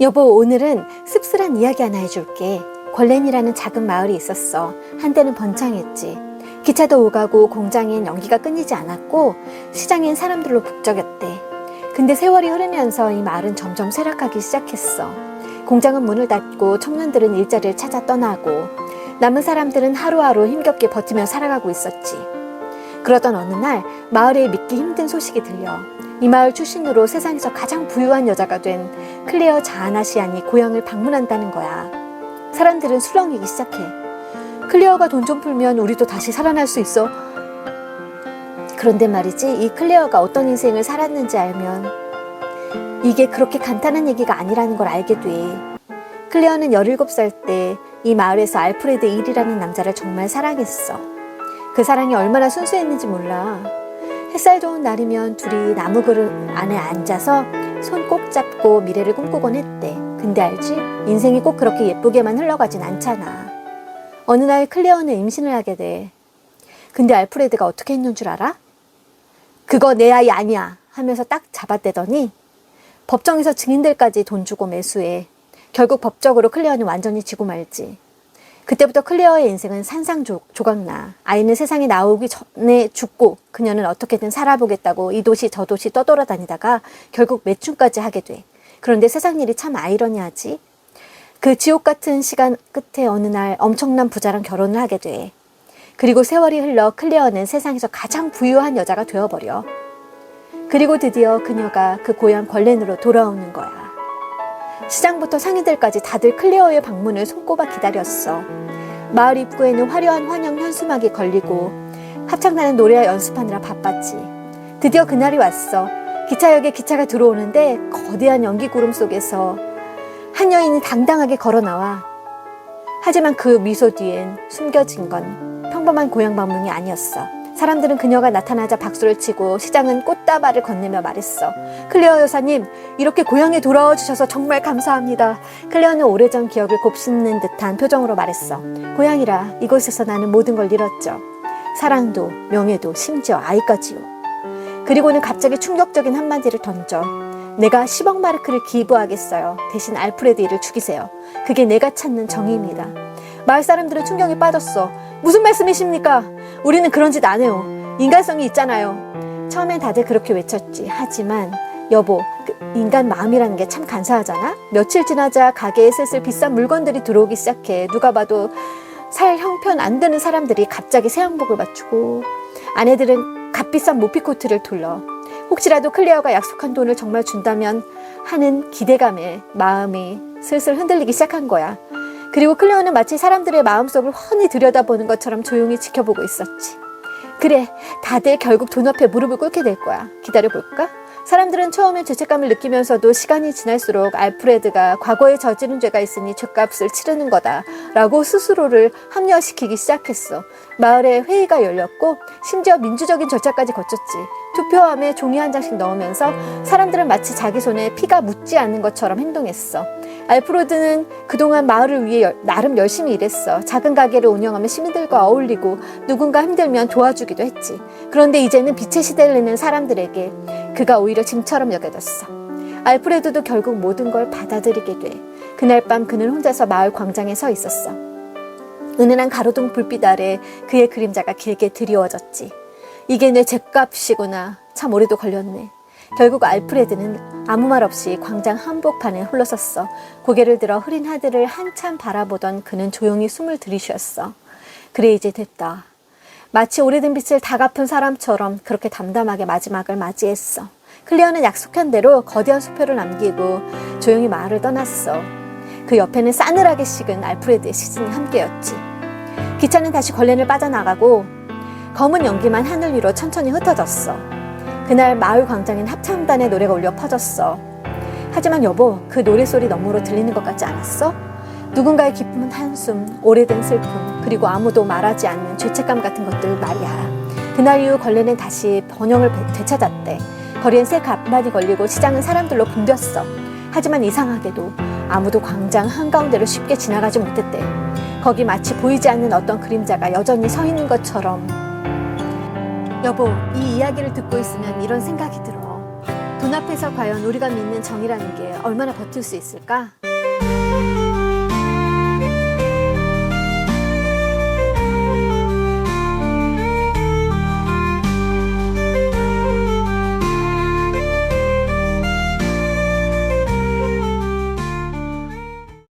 여보, 오늘은 씁쓸한 이야기 하나 해줄게. 권렌이라는 작은 마을이 있었어. 한때는 번창했지. 기차도 오가고 공장엔 연기가 끊이지 않았고 시장엔 사람들로 북적였대. 근데 세월이 흐르면서 이 마을은 점점 쇠락하기 시작했어. 공장은 문을 닫고 청년들은 일자리를 찾아 떠나고 남은 사람들은 하루하루 힘겹게 버티며 살아가고 있었지. 그러던 어느 날 마을에 믿기 힘든 소식이 들려. 이 마을 출신으로 세상에서 가장 부유한 여자가 된 클레어 자아나시안이 고향을 방문한다는 거야. 사람들은 술렁이기 시작해. 클레어가 돈 좀 풀면 우리도 다시 살아날 수 있어. 그런데 말이지, 이 클레어가 어떤 인생을 살았는지 알면 이게 그렇게 간단한 얘기가 아니라는 걸 알게 돼. 클레어는 17살 때 이 마을에서 알프레드 일이라는 남자를 정말 사랑했어. 그 사랑이 얼마나 순수했는지 몰라. 햇살 좋은 날이면 둘이 나무 그릇 안에 앉아서 손 꼭 잡고 미래를 꿈꾸곤 했대. 근데 알지? 인생이 꼭 그렇게 예쁘게만 흘러가진 않잖아. 어느 날 클레어는 임신을 하게 돼. 근데 알프레드가 어떻게 했는 줄 알아? 그거 내 아이 아니야 하면서 딱 잡아대더니 법정에서 증인들까지 돈 주고 매수해. 결국 법적으로 클레어는 완전히 지고 말지. 그때부터 클레어의 인생은 산상조각나. 아이는 세상에 나오기 전에 죽고 그녀는 어떻게든 살아보겠다고 이 도시 저 도시 떠돌아다니다가 결국 매춘까지 하게 돼. 그런데 세상 일이 참 아이러니하지. 그 지옥 같은 시간 끝에 어느 날 엄청난 부자랑 결혼을 하게 돼. 그리고 세월이 흘러 클레어는 세상에서 가장 부유한 여자가 되어버려. 그리고 드디어 그녀가 그 고향 걸렌으로 돌아오는 거야. 시장부터 상인들까지 다들 클레어의 방문을 손꼽아 기다렸어. 마을 입구에는 화려한 환영 현수막이 걸리고 합창단은 노래 연습하느라 바빴지. 드디어 그날이 왔어. 기차역에 기차가 들어오는데 거대한 연기 구름 속에서 한 여인이 당당하게 걸어 나와. 하지만 그 미소 뒤엔 숨겨진 건 평범한 고향 방문이 아니었어. 사람들은 그녀가 나타나자 박수를 치고 시장은 꽃다발을 건네며 말했어. 클레어 여사님, 이렇게 고향에 돌아와 주셔서 정말 감사합니다. 클레어는 오래전 기억을 곱씹는 듯한 표정으로 말했어. 고향이라 이곳에서 나는 모든 걸 잃었죠. 사랑도, 명예도, 심지어 아이까지요. 그리고는 갑자기 충격적인 한마디를 던져. 내가 10억 마르크를 기부하겠어요. 대신 알프레드 일을 죽이세요. 그게 내가 찾는 정의입니다. 마을 사람들은 충격에 빠졌어. 무슨 말씀이십니까? 우리는 그런 짓 안 해요. 인간성이 있잖아요. 처음엔 다들 그렇게 외쳤지. 하지만 여보, 그 인간 마음이라는 게 참 간사하잖아. 며칠 지나자 가게에 슬슬 비싼 물건들이 들어오기 시작해. 누가 봐도 살 형편 안 드는 사람들이 갑자기 새 양복을 맞추고 아내들은 값비싼 모피코트를 둘러 혹시라도 클레어가 약속한 돈을 정말 준다면 하는 기대감에 마음이 슬슬 흔들리기 시작한 거야. 그리고 클레어는 마치 사람들의 마음속을 훤히 들여다보는 것처럼 조용히 지켜보고 있었지. 그래, 다들 결국 돈 앞에 무릎을 꿇게 될 거야. 기다려볼까? 사람들은 처음엔 죄책감을 느끼면서도 시간이 지날수록 알프레드가 과거에 저지른 죄가 있으니 죄값을 치르는 거다. 라고 스스로를 합리화시키기 시작했어. 마을에 회의가 열렸고, 심지어 민주적인 절차까지 거쳤지. 투표함에 종이 한 장씩 넣으면서 사람들은 마치 자기 손에 피가 묻지 않는 것처럼 행동했어. 알프로드는 그동안 마을을 위해 열- 나름 열심히 일했어. 작은 가게를 운영하며 시민들과 어울리고 누군가 힘들면 도와주기도 했지. 그런데 이제는 빛의 내는 사람들에게 그가 오히려 짐처럼 여겨졌어. 알프레드도 결국 모든 걸 받아들이게 돼. 그날 밤 그는 혼자서 마을 광장에 서 있었어. 은은한 가로등 불빛 아래 그의 그림자가 길게 드리워졌지. 이게 내 죗값이구나. 참 오래도 걸렸네. 결국 알프레드는 아무 말 없이 광장 한복판에 홀로섰어. 고개를 들어 흐린 하늘을 한참 바라보던 그는 조용히 숨을 들이쉬었어. 그래 이제 됐다. 마치 오래된 빛을 다 갚은 사람처럼 그렇게 담담하게 마지막을 맞이했어. 클리어는 약속한 대로 거대한 수표를 남기고 조용히 마을을 떠났어. 그 옆에는 싸늘하게 식은 알프레드의 시신이 함께였지. 기차는 다시 걸렌을 빠져나가고 검은 연기만 하늘 위로 천천히 흩어졌어. 그날 마을 광장엔 합창단의 노래가 울려 퍼졌어. 하지만 여보, 그 노래소리 너머로 들리는 것 같지 않았어? 누군가의 기쁜 한숨, 오래된 슬픔, 그리고 아무도 말하지 않는 죄책감 같은 것들 말이야. 그날 이후 걸레는 다시 번영을 되- 되찾았대. 거리엔 새 간판이 걸리고 시장은 사람들로 붐볐어. 하지만 이상하게도 아무도 광장 한가운데로 쉽게 지나가지 못했대. 거기 마치 보이지 않는 어떤 그림자가 여전히 서 있는 것처럼. 여보, 이 이야기를 듣고 있으면 이런 생각이 들어. 돈 앞에서 과연 우리가 믿는 정의라는 게 얼마나 버틸 수 있을까?